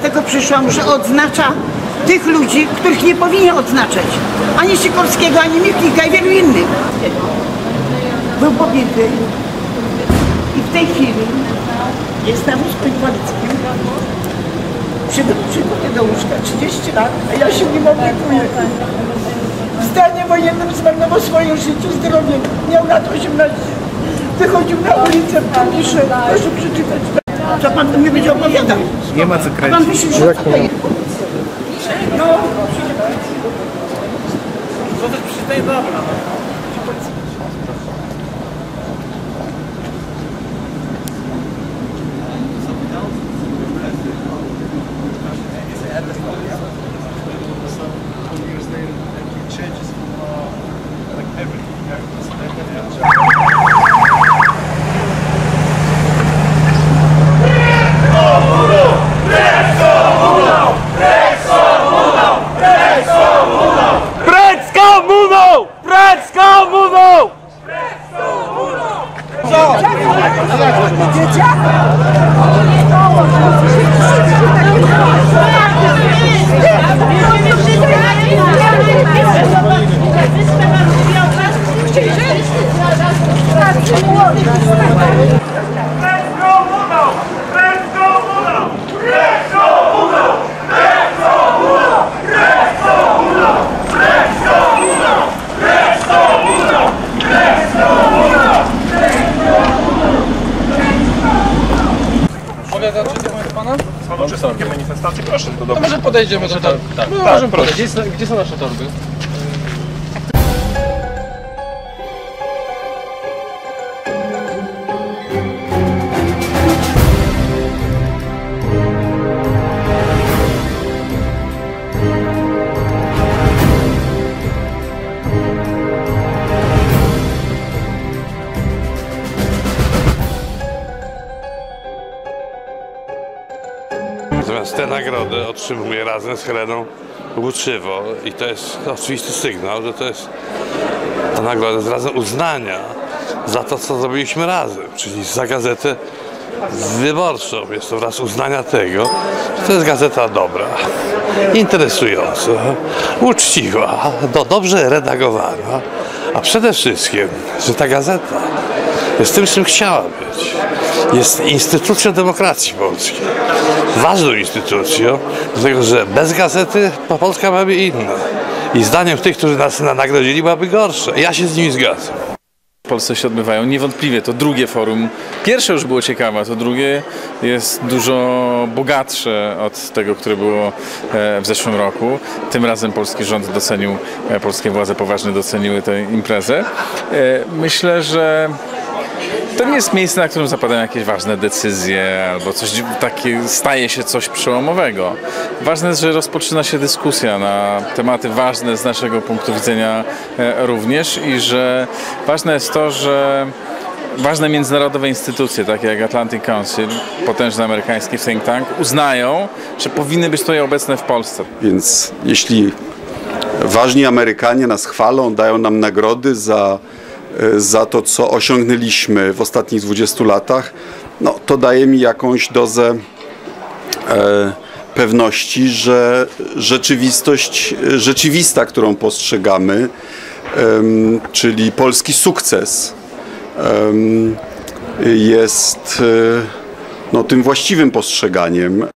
Dlatego przyszłam, że odznacza tych ludzi, których nie powinien odznaczać. Ani Sikorskiego, ani Michnika i wielu innych. Był pobity i w tej chwili jest na wózku inwalidzkim. Przy- Przykutny do łóżka 30 lat, a ja się nim opiekuję. W stanie wojennym zmarnował swoje życie, zdrowie. Miał lat 18. Wychodził na ulicę, pisze, proszę przeczytać. Co pan do mnie będzie opowiadał? Nie ma co A pan kręcić. myśli, że co to jest? No, To też przeczytaj dobra. Precz z komuną! Precz z komuną! Pana? Pan uczestnikiem manifestacji, proszę, To dobrze. może podejdziemy do torby. Tak, no, możemy podejść. Gdzie, są- gdzie są nasze torby? Natomiast tę nagrodę otrzymuję razem z Heleną Łuczywo i to jest oczywisty sygnał, że to jest ta nagroda jest razem uznania za to, co zrobiliśmy razem, czyli za gazetę wyborczą. Jest to wraz uznania tego, że to jest gazeta dobra, interesująca, uczciwa, do, dobrze redagowana, a przede wszystkim, że ta gazeta jest tym, czym chciała być. Jest instytucją demokracji polskiej. Ważną instytucją, dlatego że bez gazety Polska byłaby inna. I zdaniem tych, którzy nas nagrodzili, byłaby gorsza. Ja się z nimi zgadzam. w Polsce się odbywają. Niewątpliwie to drugie forum. Pierwsze już było ciekawe, to drugie jest dużo bogatsze od tego, które było e, w zeszłym roku. Tym razem polski rząd docenił, e, polskie władze poważnie doceniły tę imprezę. E, Myślę, że to nie jest miejsce, na którym zapadają jakieś ważne decyzje albo coś takie, staje się coś przełomowego. Ważne jest, że rozpoczyna się dyskusja na tematy ważne z naszego punktu widzenia e, również i że ważne jest to, że ważne międzynarodowe instytucje, takie jak Atlantic Council, potężny amerykański think tank, uznają, że powinny być tutaj obecne w Polsce. Więc jeśli ważni Amerykanie nas chwalą, dają nam nagrody za, za to, co osiągnęliśmy w ostatnich 20 latach, no, to daje mi jakąś dozę e, pewności, że rzeczywistość, rzeczywista, którą postrzegamy, czyli polski sukces, jest e, no, tym właściwym postrzeganiem.